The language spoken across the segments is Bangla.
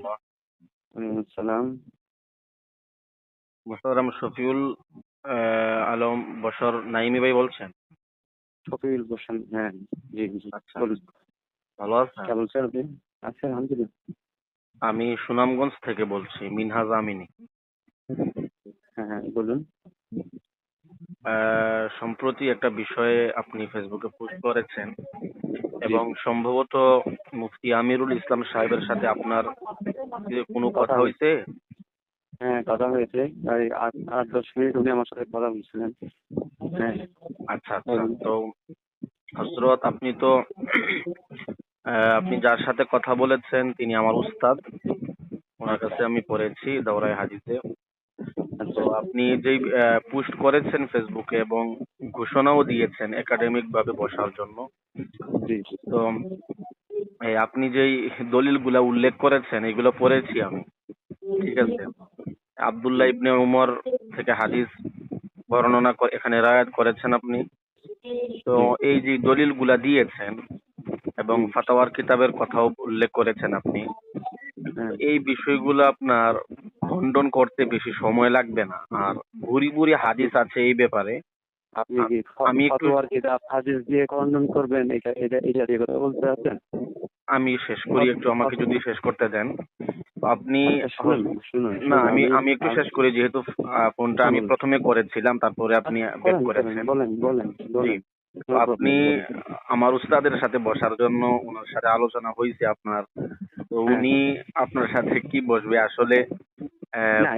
রহমতুল্লাহ। আসসালাম। শফিউল আলম বসর নাইমি ভাই বলছেন? শফিউল হ্যাঁ জি জি আচ্ছা। ভালো আছেন? কেমন আছেন আপনি? আলহামদুলিল্লাহ। আমি সুনামগঞ্জ থেকে বলছি মিনহাজ আমিনী হ্যাঁ হ্যাঁ বলুন। সম্প্রতি একটা বিষয়ে আপনি ফেসবুকে পোস্ট করেছেন এবং সম্ভবত মুফতি আমিরুল ইসলাম সাহেবের সাথে আপনার কোনো কথা হয়েছে হ্যাঁ কথা হয়েছে। প্রায় আট আট দশ মিনিট উনি আমার সাথে কথা বলছিলেন। হ্যাঁ। আচ্ছা আচ্ছা। তো হজরত আপনি তো আপনি যার সাথে কথা বলেছেন তিনি আমার উস্তাদ। ওনার কাছে আমি পড়েছি দাওরাই হাজিতে তো আপনি যেই পোস্ট করেছেন ফেসবুকে এবং ঘোষণাও দিয়েছেন একাডেমিক ভাবে বসার জন্য। তো আপনি যেই দলিলগুলা উল্লেখ করেছেন এগুলো পড়েছি আমি। ঠিক আছে? আব্দুল্লাহ ইবনে উমর থেকে হাদিস বর্ণনা করে- এখানে রায়াত করেছেন আপনি। তো এই যে দলিলগুলা দিয়েছেন এবং ফাতাওয়ার কিতাবের কথাও উল্লেখ করেছেন আপনি হ্যাঁ। এই বিষয়গুলো আপনার খণ্ডন করতে বেশি সময় লাগবে না। আর ভুরি ভুরি হাদিস আছে এই ব্যাপারে। আপনি আমি একটু- হাদিস দিয়ে খণ্ডন করবেন এটা এটা এটা দিয়ে কথা বলতে আছেন আমি শেষ করি একটু আমাকে যদি শেষ করতে দেন। আপনি না আমি আমি একটু শেষ করি যেহেতু ফোনটা আমি প্রথমে করেছিলাম তারপরে আপনি ব্যাক করেছেন। বলেন বলেন আপনি আমার উস্তাদের সাথে বসার জন্য ওনার সাথে আলোচনা হয়েছে আপনার। তো হ্যাঁ। উনি আপনার সাথে কি বসবে? আসলে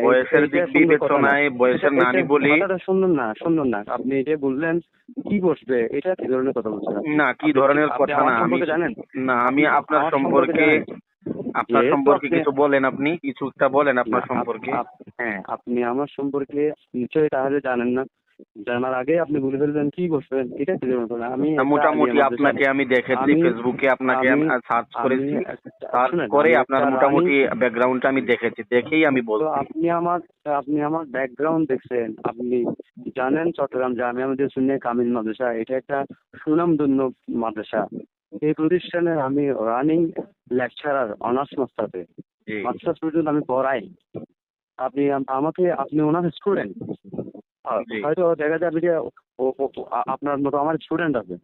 বয়সের দিক না। বিবেচনায় বয়সের নানি বলি। শুনুন না শুনুন না। আপনি এটা বললেন কি বসবে এটা কি ধরনের কথা বলছেন না কি ধরনের কথা না আমি জানেন? না আমি আপনার সম্পর্কে সম্পর্কে আপনার সম্পর্কে কিছু বলেন আপনি কিছু একটা বলেন আপনার সম্পর্কে। হ্যাঁ আপনি আমার সম্পর্কে নিশ্চয়ই তাহলে জানেন না। জানার আগে আপনি বলে ফেলবেন কি বসবেন এটা কি ধরনের আমি না, মোটামুটি আপনাকে আমি দেখেছি ফেসবুকে আপনাকে সার্চ করেছি। সার্চ করে আপনার মোটামুটি ব্যাকগ্রাউন্ডটা আমি দেখেছি দেখেই আমি বলছি। আপনি আমার আপনি আমার ব্যাকগ্রাউন্ড দেখছেন আপনি জানেন চট্টগ্রাম জামিয়া মসজিদ সুন্নিয়া কামিল মাদ্রাসা এটা একটা সুনামধন্য মাদ্রাসা। এই প্রতিষ্ঠানে আমি রানিং লেকচারার অনার্স মাস্টারে মাস্টার্স পর্যন্ত আমি পড়াই। আপনি আমাকে আপনি ওনার স্টুডেন্ট। হয়তো দেখা যাবে যে আপনার মতো আমার স্টুডেন্ট আছে।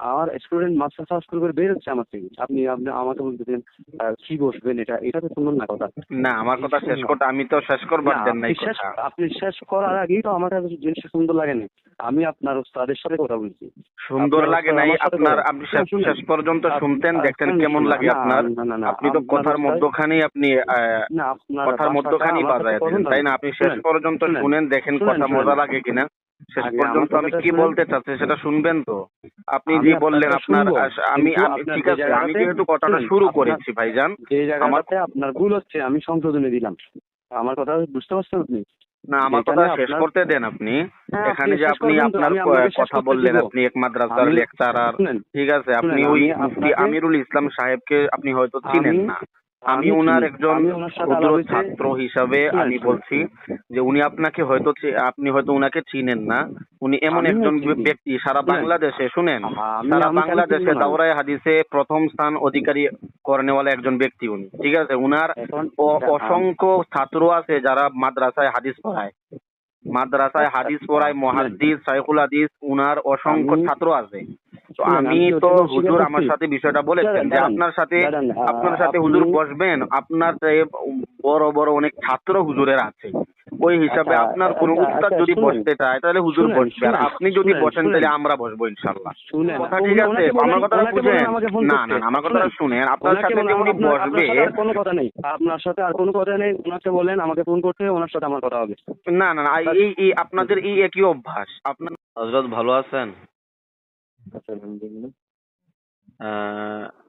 আমার স্টুডেন্ট মাস্টার পাস করে করে বের হচ্ছে আমার থেকে। আপনি আপনি আমাকে বলতেছেন আহ, কি বসবেন এটা? এটা তো শুনুন না কথা। না আমার কথা শেষ করতে আমি তো শেষ করবার না, দেন নাই আপনি শেষ কথা। আপনি শেষ করার আগেই তো আমার কাছে জিনিসটা সুন্দর লাগেনি আমি আপনার ওস্তাদের সাথে কথা বলছি। সুন্দর লাগে নাই আপনার আপনি শেষ শেষ পর্যন্ত শুনতেন দেখতেন কেমন লাগে আপনার। না, না, না, আপনি তো কথার মধ্যখানেই আপনি না কথার ভাষাটা মধ্যখানেই বাজায় তাই না? আপনি শেষ পর্যন্ত শুনেন দেখেন কথা মজা লাগে কিনা। শেষ পর্যন্ত আমি কি বলতে চাচ্ছি সেটা শুনবেন তো। আপনি যে বললেন আপনার আমি ঠিক আছে আমি যেহেতু কথাটা শুরু করেছি ভাইজান। যে আপনার ভুল হচ্ছে আমি সংশোধনে দিলাম। আমার কথা বুঝতে পারছেন আপনি? না আমার কথা শেষ করতে দেন আপনি। হ্যাঁ, এখানে যে আপনি আপনার কথা বললেন আপনি এক মাদ্রাসার লেকচারার ঠিক আছে আপনি ওই মুফতি আমিরুল ইসলাম সাহেবকে আপনি হয়তো চিনেন না। আমি ওনার একজন ক্ষুদ্র ছাত্র হিসাবে আমি বলছি যে উনি আপনাকে হয়তো আপনি হয়তো উনাকে চিনেন না। উনি এমন একজন ব্যক্তি সারা বাংলাদেশে শুনেন। সারা বাংলাদেশে? দাওরায় হাদিসে প্রথম স্থান অধিকারী করনেওয়ালা একজন ব্যক্তি উনি। ঠিক আছে? উনার অসংখ্য ছাত্র আছে যারা মাদ্রাসায় হাদিস পড়ায়। মাদ্রাসায় হাদিস পড়ায় মহাদিস সাইকুল হাদিস উনার অসংখ্য ছাত্র আছে। তো আমি তো হুজুর আমার সাথে বিষয়টা বলেছেন যে আপনার সাথে আপনার সাথে হুজুর বসবেন আপনার চেয়ে বড় বড় অনেক ছাত্র হুজুরের আছে ওই হিসাবে আচ্ছা, আপনার কোন আচ্ছা, উস্তাদ আচ্ছা, যদি বসতে চায় তাহলে হুজুর বসবে। আর আপনি যদি বসেন তাহলে আমরা বসবো ইনশাল্লাহ শুনেন কথা ঠিক আছে? আমার কথাটা বুঝেন না না না, আমার কথাটা শুনেন। আপনার সাথে যে উনি বসবে সাথে আর কোনো কথা নেই। আপনার সাথে আর কোনো কথা নেই ওনাকে বলেন আমাকে ফোন করতে ওনার সাথে আমার কথা হবে। না না না এই আপনাদের এই একই অভ্যাস। আপনার হজরত ভালো আছেন?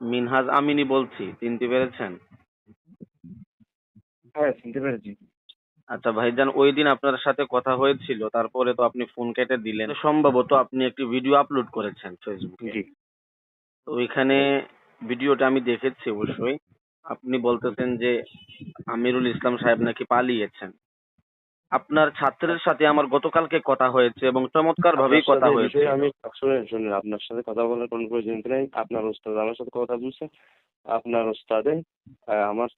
মিনহাজ আমিনী বলছি চিনতে পেরেছেন? হ্যাঁ শুনতে পেরেছি। আচ্ছা ভাইজান ওই দিন আপনার সাথে কথা হয়েছিল তারপরে তো আপনি ফোন কেটে দিলেন। সম্ভবত আপনি একটি ভিডিও আপলোড করেছেন ফেসবুকে। জি। তো ওইখানে ভিডিওটা আমি দেখেছি অবশ্যই। আপনি বলতেছেন যে আমিরুল ইসলাম সাহেব নাকি পালিয়েছেন। আপনার ছাত্রের সাথে আমার গতকালকে কথা হয়েছে এবং চমৎকার ভাবেই আপনার কথা হয়েছে। আমি শুনেন শুনেন আপনার সাথে কথা বলার কোনো প্রয়োজন নেই। আপনার ওস্তাদ আমার সাথে কথা বলছে। আপনার ওস্তাদে আমার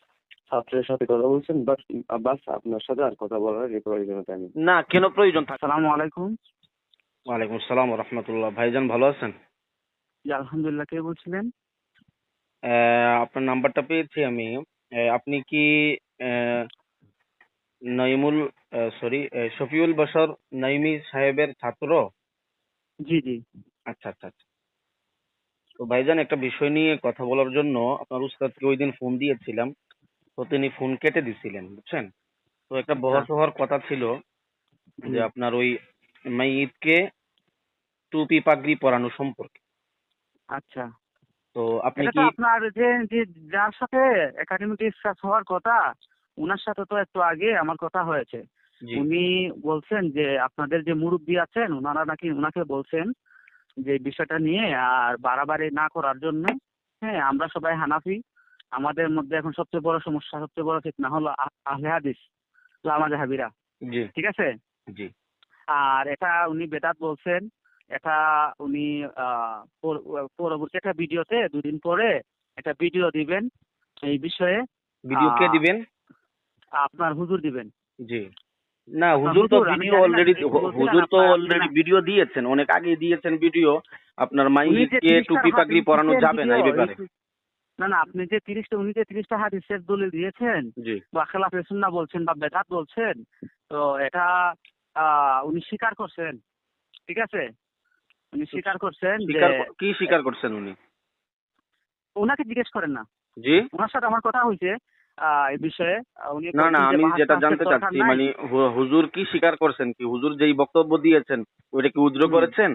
ছাত্রের সাথে কথা বলছেন বাস বাস আপনার সাথে আর কথা বলার প্রয়োজনীয়তা নেই। না কেন প্রয়োজন থাকে? আসসালামু আলাইকুম। ওয়ালাইকুম আসসালাম রহমতুল্লাহ। ভাইজান ভালো আছেন? জি আলহামদুলিল্লাহ। কে বলছিলেন? আহ, আপনার নাম্বারটা পেয়েছি আমি। আহ, আপনি কি আহ, নইমুল সরি শফিউল বশর নইমি সাহেবের ছাত্র? জি জি। আচ্ছা আচ্ছা আচ্ছা। তো ভাইজান একটা বিষয় নিয়ে কথা বলার জন্য আপনার উস্তাদকে ওই দিন ফোন দিয়েছিলাম। তো তিনি ফোন কেটে দিছিলেন বুঝছেন? তো একটা বহস হওয়ার কথা ছিল যে আপনার ওই মাইদকে টুপি পাগড়ি পরানো সম্পর্কে। আচ্ছা। তো আপনি কি আপনার যে যার সাথে একাডেমিক ডিসকাস হওয়ার কথা ওনার সাথে তো একটু আগে আমার কথা হয়েছে। উনি বলছেন যে আপনাদের যে মুরব্বী আছেন ওনারা নাকি ওনাকে বলছেন যে বিষয়টা নিয়ে আর বাড়াবাড়ি না করার জন্য হ্যাঁ আমরা সবাই হানাফি আমাদের মধ্যে এখন সবচেয়ে বড় সমস্যা সবচেয়ে বড় ফিতনা হলো আহ- আহলে হাদিস লামা জাহাবিরা। ঠিক আছে? জি। আর এটা উনি বেদাত বলছেন এটা উনি আহ, পরবর্তী একটা ভিডিওতে দুদিন পরে একটা ভিডিও দিবেন এই বিষয়ে। ভিডিও কে দিবেন? আপনার হুজুর দিবেন। জি। না হুজুর তো ভিডিও অলরেডি হুজুর তো অলরেডি ভিডিও দিয়েছেন অনেক আগে দিয়েছেন ভিডিও আপনার মাইকে টুপি পাগড়ি পরানো যাবে না এই ব্যাপারে। না না আপনি যে তিরিশটা উনি যে তিরিশটা হাদিসের দলিল দিয়েছেন বা খেলাফে সুন্নাহ বলছেন বা বেদাত বলছেন তো এটা উনি স্বীকার করছেন ঠিক আছে? উনি স্বীকার করছেন কি স্বীকার করছেন উনি? ওনাকে জিজ্ঞেস করেন না। জি? ওনার সাথে আমার কথা হয়েছে এই বিষয়ে উনি না না আমি যেটা জানতে চাচ্ছি মানে হুজুর কি স্বীকার করছেন কি? হুজুর যেই বক্তব্য দিয়েছেন ওইটা কি উদ্র করেছেন?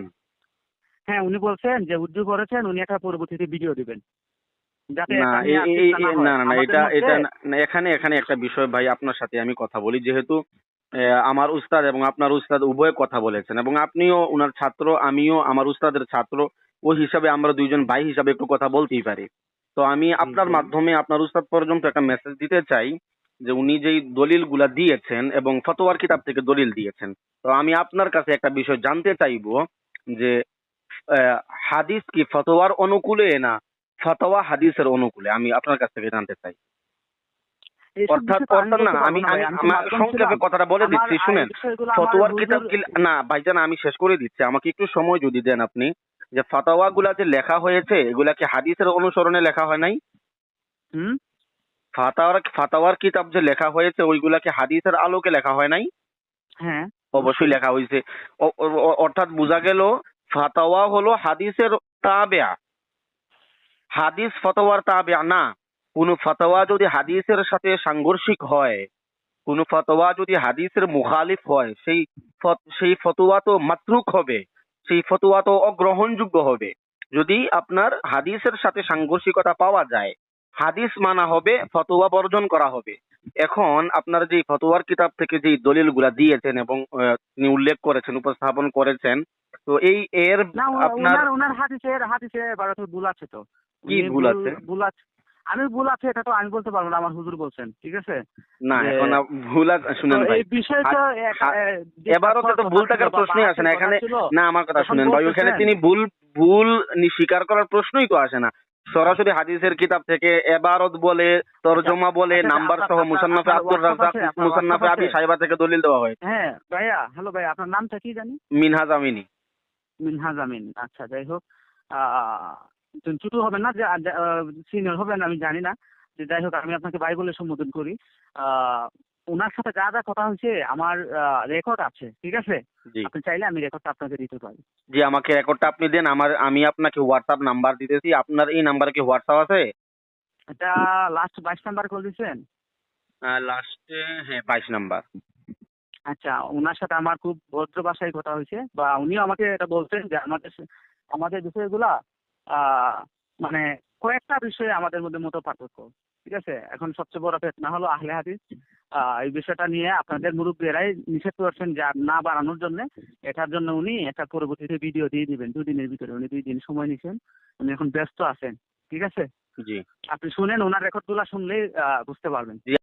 হ্যাঁ উনি বলছেন যে করেছেন উনি একটা পরবর্তীতে ভিডিও দিবেন। না না এটা এটা এখানে এখানে একটা বিষয় ভাই আপনার সাথে আমি কথা বলি। যেহেতু আমার উস্তাদ এবং আপনার উস্তাদ উভয় কথা বলেছেন এবং আপনিও ওনার ছাত্র আমিও আমার উস্তাদের ছাত্র ওই হিসাবে আমরা দুইজন ভাই হিসাবে একটু কথা বলতেই পারি। তো আমি আপনার মাধ্যমে আপনার উস্তাদ পর্যন্ত একটা মেসেজ দিতে চাই যে উনি যেই দলিলগুলা দিয়েছেন এবং ফতোয়ার কিতাব থেকে দলিল দিয়েছেন। তো আমি আপনার কাছে একটা বিষয় জানতে চাইব যে হাদিস কি ফতোয়ার অনুকূলে না ফতোয়া হাদিসের অনুকূলে? আমি আপনার কাছ থেকে জানতে চাই। অর্থাৎ অর্থাৎ না আমি সংক্ষেপে কথাটা বলে দিচ্ছি শুনেন। ফতোয়ার কিতাব কি না ভাইজান আমি শেষ করে দিচ্ছি। আমাকে একটু সময় যদি দেন আপনি। যে ফাতাওয়া গুলা যে লেখা হয়েছে এগুলা কি হাদিসের অনুসরণে লেখা হয় নাই? হুম? ফাতাওয়ার ফাতাওয়ার কিতাব যে লেখা হয়েছে ওইগুলা কি হাদিসের আলোকে লেখা হয় নাই? হ্যাঁ। অবশ্যই লেখা হয়েছে। অর্থাৎ বোঝা গেল ফাতাওয়া হলো হাদিসের তাবেয়া। হাদিস ফতোয়ার তাবেয়া না। কোন ফতোয়া যদি হাদিসের সাথে সাংঘর্ষিক হয় কোন ফতোয়া যদি হাদিসের মুখালিফ হয় সেই সেই ফতোয়া তো মাতরুক হবে। সেই ফতোয়া তো অগ্রহণযোগ্য হবে। যদি আপনার হাদিসের সাথে সাংঘর্ষিকতা পাওয়া যায় হাদিস মানা হবে ফতোয়া বর্জন করা হবে। এখন আপনার যে ফতোয়ার কিতাব থেকে যে দলিলগুলা দিয়েছেন এবং তিনি উল্লেখ করেছেন উপস্থাপন করেছেন তো এই এর আপনার ওনার হাদিসের হাদিসে ভুল আছে তো। কি ভুল আছে? ভুল আছে। আমি ভুল আছে এটা তো আমি বলতে পারব না আমার হুজুর বলছেন ঠিক আছে? না এখন ভুল শুনেন ভাই। এই বিষয়টা এবারও তো ভুল থাকার প্রশ্নই আসে না এখানে না আমার কথা শুনেন ভাই ওখানে তিনি ভুল ভুল স্বীকার করার প্রশ্নই তো আসে না। সরাসরি হাদিসের কিতাব থেকে এবারত বলে তরজমা বলে আচ্ছা, নাম্বার আপনার- সহ আপনার- মুসান্নাফে আব্দুর রাজ্জাক মুসান্নাফে আবি? সাহেবা থেকে দলিল দেওয়া হয় হ্যাঁ ভাইয়া হ্যালো ভাই আপনার নামটা কি জানি? মিনহাজ আমিনী। মিনহাজ আমিন আচ্ছা যাই হোক ছোট হবেন না যে সিনিয়র হবেন আমি জানি না। যে যাই হোক আমি আপনাকে ভাই বলে সম্বোধন করি। ওনার সাথে যা যা কথা হয়েছে আমার রেকর্ড আছে ঠিক আছে? আপনি চাইলে আমি রেকর্ডটা আপনাকে দিতে পারি। জি আমাকে রেকর্ডটা আপনি দেন। আমার আমি আপনাকে হোয়াটসঅ্যাপ নাম্বার দিতেছি। আপনার এই নাম্বারে কি হোয়াটসঅ্যাপ আছে? এটা লাস্ট বাইশ নাম্বার কল দিচ্ছেন লাস্টে হ্যাঁ বাইশ নাম্বার আচ্ছা ওনার সাথে আমার খুব ভদ্র ভাষায় কথা হয়েছে বা উনিও আমাকে এটা বলছেন যে আমাদের আমাদের বিষয়গুলা মানে কয়েকটা বিষয়ে আমাদের মধ্যে মতো পার্থক্য ঠিক আছে? এখন সবচেয়ে বড় ফেতনা হলো আহলে হাদিস। এই বিষয়টা নিয়ে আপনাদের মুরব্বীরাই নিষেধ করছেন যে না বাড়ানোর জন্য। এটার জন্য উনি একটা পরবর্তীতে ভিডিও দিয়ে দিবেন দুদিনের ভিতরে। উনি দুই দিন সময় নিছেন উনি এখন ব্যস্ত আছেন ঠিক আছে? জি। আপনি শুনেন ওনার রেকর্ডগুলো শুনলেই আহ, বুঝতে পারবেন।